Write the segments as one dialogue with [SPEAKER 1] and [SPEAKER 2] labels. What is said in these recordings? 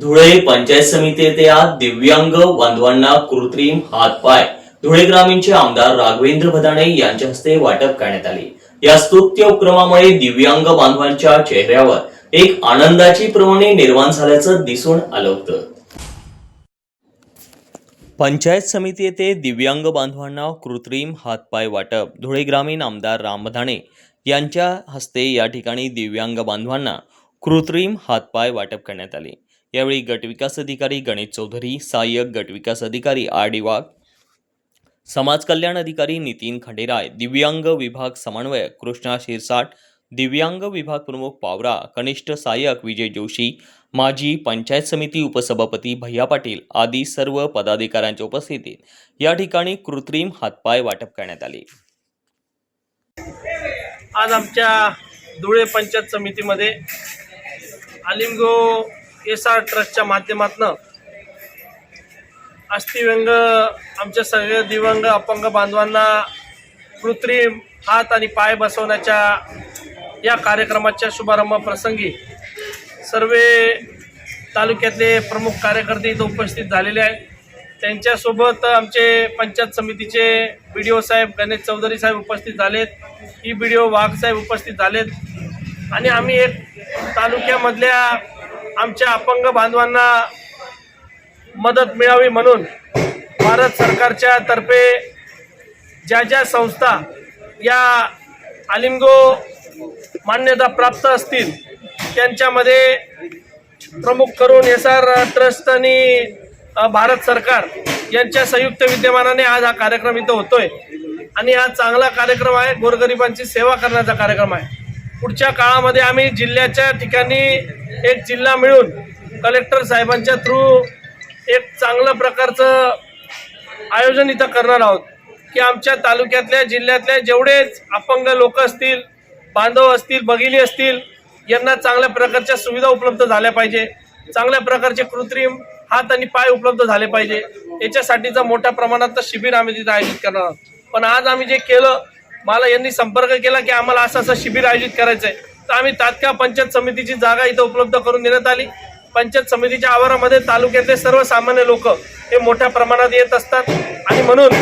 [SPEAKER 1] धुळे पंचायत समिती दिव्यांग बांधवांना कृत्रिम हातपाय. धुळे ग्रामीणचे आमदार राघवेंद्र भदाणे यांच्या हस्ते वाटप करण्यात आले. या स्तुत्य उपक्रमामुळे दिव्यांग बांधवांच्या चेहऱ्यावर एक आनंदाची प्रवणी निर्माण झाल्याचं दिसून आलं होतं. पंचायत समिती येथे दिव्यांग बांधवांना कृत्रिम हातपाय वाटप. धुळे ग्रामीण आमदार राम यांच्या हस्ते या ठिकाणी दिव्यांग बांधवांना कृत्रिम हातपाय वाटप करण्यात आले. यावेळी गटविकास अधिकारी गणेश चौधरी सहाय्यक गटविकास अधिकारी आर डी वाघ समाज कल्याण अधिकारी नितीन खंडेराय दिव्यांग विभाग समन्वयक कृष्णा शिरसाट दिव्यांग विभाग प्रमुख पावरा कनिष्ठ सहाय्यक विजय जोशी माजी पंचायत समिती उपसभापती भैया पाटील आदी सर्व पदाधिकाऱ्यांच्या उपस्थितीत या ठिकाणी कृत्रिम हातपाय वाटप करण्यात आले.
[SPEAKER 2] आज आमच्या धुळे पंचायत समितीमध्ये आलिमगो एस आर ट्रस्टच्या माध्यमातून अस्थिव्यंग आमच्या सगळ्या दिव्यांग अपंग बांधवांना कृत्रिम हात आणि पाय बसवण्याच्या या कार्यक्रमाच्या शुभारंभ प्रसंगी सर्व तालुक्यातले प्रमुख कार्यकर्ते इथं उपस्थित झालेले आहेत. त्यांच्यासोबत आमचे पंचायत समितीचे बी डी ओ साहेब गणेश चौधरी साहेब उपस्थित झालेत. ई बी डी ओ वाघ साहेब उपस्थित झालेत. आणि आम्ही एक तालुक्यामधल्या आमच्या अपंग बांधवांना मदत मिळावी म्हणून भारत सरकारच्या तर्फे ज्या ज्या संस्था या आलिमगो मान्यता प्राप्त असतील त्यांच्यामध्ये प्रमुख करून एस आर ट्रस्ट आणि भारत सरकार यांच्या संयुक्त विद्यमानाने आज हा कार्यक्रम इथं होतोय. आणि हा चांगला कार्यक्रम आहे गोरगरिबांची सेवा करण्याचा कार्यक्रम आहे. पुढच्या काळामध्ये आम्ही जिल्ह्याच्या ठिकाणी एक जिल्हा मिळून कलेक्टर साहेबांच्या थ्रू एक चांगलं प्रकारचं आयोजन इथं करणार आहोत. की आमच्या तालुक्यातल्या जिल्ह्यातल्या जेवढेच अपंग लोक असतील बांधव असतील भगिनी असतील यांना चांगल्या प्रकारच्या सुविधा उपलब्ध झाल्या पाहिजे. चांगल्या प्रकारचे कृत्रिम हात आणि पाय उपलब्ध झाले पाहिजे. याच्यासाठीचं मोठ्या प्रमाणात शिबिर आम्ही तिथं आयोजित करणार आहोत. पण आज आम्ही जे केलं मला यांनी संपर्क केला की आम्हाला असं असं शिबिर आयोजित करायचं आहे तर आम्ही तात्काळ पंचायत समितीची जागा इथं उपलब्ध करून देण्यात आली. पंचायत समितीच्या आवारामध्ये तालुक्यातले सर्वसामान्य लोक हे मोठ्या प्रमाणात येत असतात. आणि म्हणून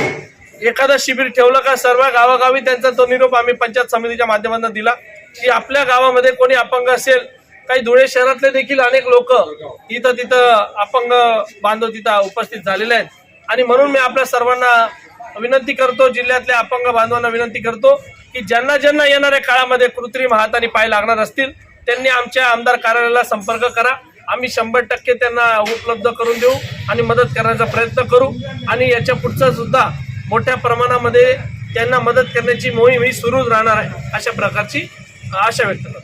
[SPEAKER 2] एखादं शिबिर ठेवलं का सर्व गावागावी त्यांचा तो निरोप आम्ही पंचायत समितीच्या माध्यमातून दिला. की आपल्या गावामध्ये कोणी अपंग असेल काही धुळे शहरातले देखील अनेक लोक इथं तिथं अपंग बांधव तिथं उपस्थित झालेले आहेत. आणि म्हणून मी आपल्या सर्वांना विनंती करतो जिल्ह्यातल्या अपंग बांधवांना विनंती करतो की ज्यांना ज्यांना येणाऱ्या काळामध्ये कृत्रिम हात आणि पाय लागणार असतील त्यांनी आमच्या आमदार कार्यालयाला संपर्क करा. आम्ही शंभर टक्के त्यांना उपलब्ध करून देऊ आणि मदत करण्याचा प्रयत्न करू. आणि याच्या पुढचं सुद्धा मोठ्या प्रमाणामध्ये त्यांना मदत करण्याची मोहीम ही सुरूच राहणार आहे अशा प्रकारची आशा व्यक्त करतो.